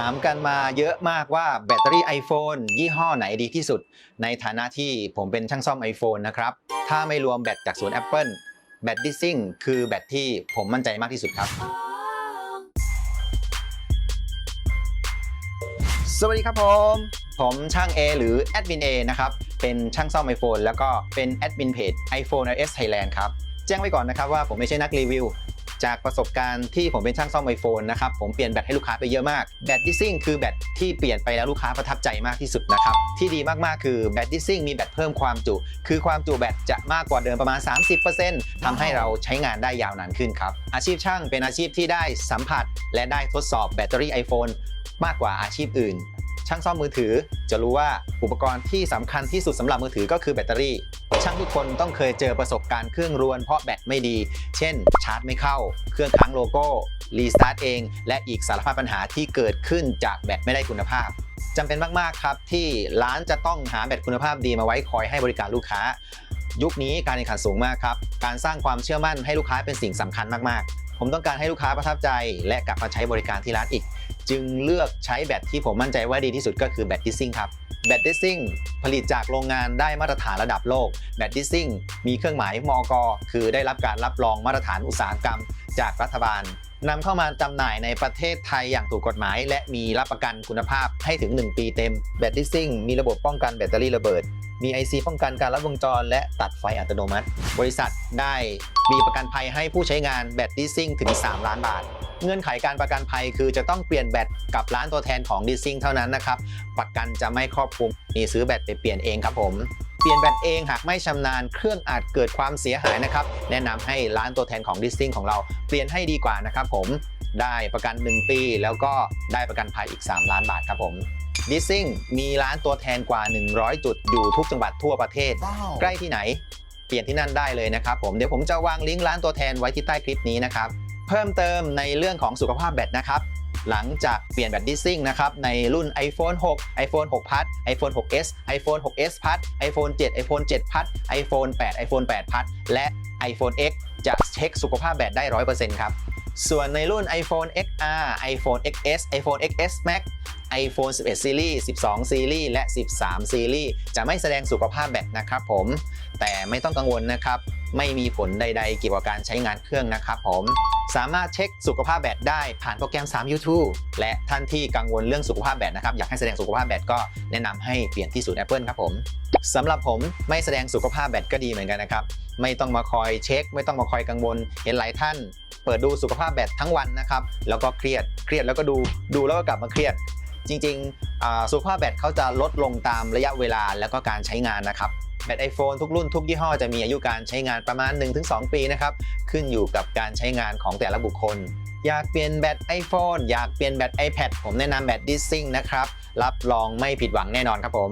ถามกันมาเยอะมากว่าแบตเตอรี่ iPhone ยี่ห้อไหนดีที่สุด ในฐานะที่ผมเป็นช่างซ่อม iPhone นะครับ ถ้าไม่รวมแบตจากศูนย์ Apple แบตดิซิ่งคือแบตที่ผมมั่นใจมากที่สุดครับ สวัสดีครับผม ผมช่าง A หรือแอดมิน A นะครับ เป็นช่างซ่อม iPhone แล้วก็เป็นแอดมินเพจ iPhone iOS Thailand ครับ แจ้งไว้ก่อนนะครับว่าผมไม่ใช่นักรีวิว จากประสบการณ์ที่ผมเป็นช่างซ่อม iPhone นะครับผมเปลี่ยนแบตให้ลูกค้าไปเยอะมากแบตดิซิ่งคือแบตที่เปลี่ยนไปแล้วลูกค้าประทับใจมากที่สุดนะครับที่ดีมากๆคือแบตดิซิ่งมีแบตเพิ่มความจุ คือความจุแบตจะมากกว่าเดิมประมาณ 30%ทำให้เราใช้งานได้ยาวนานขึ้นครับอาชีพช่างเป็นอาชีพที่ได้สัมผัส และได้ทดสอบแบตเตอรี่ iPhone มากกว่าอาชีพอื่น ช่างซ่อมมือถือ จะรู้ว่าอุปกรณ์ที่สำคัญที่สุดสำหรับมือถือก็คือแบตเตอรี่ ช่างทุกคนต้องเคยเจอประสบการณ์เครื่องรวนเพราะแบตไม่ดี เช่น ชาร์จไม่เข้า เครื่องค้างโลโก้ รีสตาร์ทเอง และอีกสารพัดปัญหาที่เกิดขึ้นจากแบตไม่ได้คุณภาพจำเป็นมาก ๆ ครับ ที่ร้านจะต้องหาแบตคุณภาพดีมาไว้คอยให้บริการลูกค้า ยุคนี้การแข่งขันสูงมากครับ การสร้างความเชื่อมั่นให้ลูกค้าเป็นสิ่งสำคัญมาก ๆ ผมต้องการให้ลูกค้าประทับใจ และกลับมาใช้บริการที่ร้านอีก จึงเลือกใช้แบตที่ผมมั่นใจว่าดีที่สุดก็คือแบตดิสซิ่งครับแบตดิสซิ่งผลิตจากโรงงานได้มาตรฐานระดับโลกแบตดิสซิ่งมีเครื่องหมายมอกคือได้รับการรับรองมาตรฐานอุตสาหกรรม จากรัฐบาลนำเข้ามาจำหน่ายในประเทศไทยอย่างถูกกฎหมาย และมีรับประกันคุณภาพให้ถึง 1 ปีเต็มแบตดิสซิ่งมีระบบป้องกันแบตเตอรี่ระเบิด มี IC ป้องกันการลัดวงจร และตัดไฟอัตโนมัติ บริษัทได้มีประกันภัยให้ผู้ใช้งานแบตดิสซิ่งถึง 3 ล้านบาท เงื่อนไขการประกันภัยคือจะต้องเปลี่ยนแบตกับร้านตัวแทนของดิสซิ่งเท่านั้นนะครับ ประกันจะไม่ครอบคลุมมีซื้อแบตไปเปลี่ยนเองครับผมเปลี่ยนแบตเองหากไม่ชำนาญเครื่องอาจเกิดความเสียหายนะครับ แนะนำให้ร้านตัวแทนของดิสซิ่งของเราเปลี่ยนให้ดีกว่านะครับผมได้ประกัน 1 ปี แล้วก็ได้ประกันภัยอีก 3 ล้านบาทครับผมดิสซิ่งมีร้านตัวแทนกว่า 100 จุดอยู่ทุกจังหวัดทั่วประเทศใกล้ที่ไหน เปลี่ยนที่นั่นได้เลยนะครับผมเดี๋ยวผมจะวางลิงก์ร้านตัวแทนไว้ที่ใต้คลิปนี้นะครับ เพิ่มเติมในเรื่องของสุขภาพแบตนะครับ หลังจากเปลี่ยนแบตดิสซิ่งนะครับ ในรุ่น iPhone 6 iPhone 6พัด iPhone 6s iPhone 6s พัด iPhone 7 iPhone 7พัด iPhone 8 iPhone 8พัดและ iPhone X จะเช็คสุขภาพแบตได้ 100%ครับ ส่วนในรุ่น iPhone XR iPhone XS iPhone XS Max iPhone 11 Series 12 Series และ 13 Series จะไม่แสดงสุขภาพแบตนะครับผม แต่ไม่ต้องกังวลนะครับ ไม่มีผลใดๆเกี่ยวกับการใช้งานเครื่องนะครับผม สามารถเช็คสุขภาพแบตได้ผ่านโปรแกรม3 YouTube และท่านที่กังวลเรื่องสุขภาพแบตนะครับอยากให้แสดงสุขภาพแบตก็แนะนำให้เปลี่ยนที่ศูนย์ Apple ครับผมสำหรับผมไม่แสดงสุขภาพแบตก็ดีเหมือนกันนะครับไม่ต้องมาคอยเช็ค ไม่ต้องมาคอยกังวลเห็นหลายท่านเปิดดูสุขภาพแบตทั้งวันนะครับ แล้วก็เครียด เครียดแล้วก็ดู ดูแล้วก็กลับมาเครียด จริงๆสุขภาพแบตเขาจะลดลงตามระยะเวลาแล้วก็การใช้งานนะครับแบต iPhone ทุกรุ่นทุกยี่ห้อจะมีอายุการใช้งานประมาณ 1-2 ปีนะครับ ขึ้นอยู่กับการใช้งานของแต่ละบุคคล อยากเปลี่ยนแบต iPhone อยากเปลี่ยนแบต iPad ผมแนะนำแบตดิสซิ่งนะครับ รับรองไม่ผิดหวังแน่นอนครับผม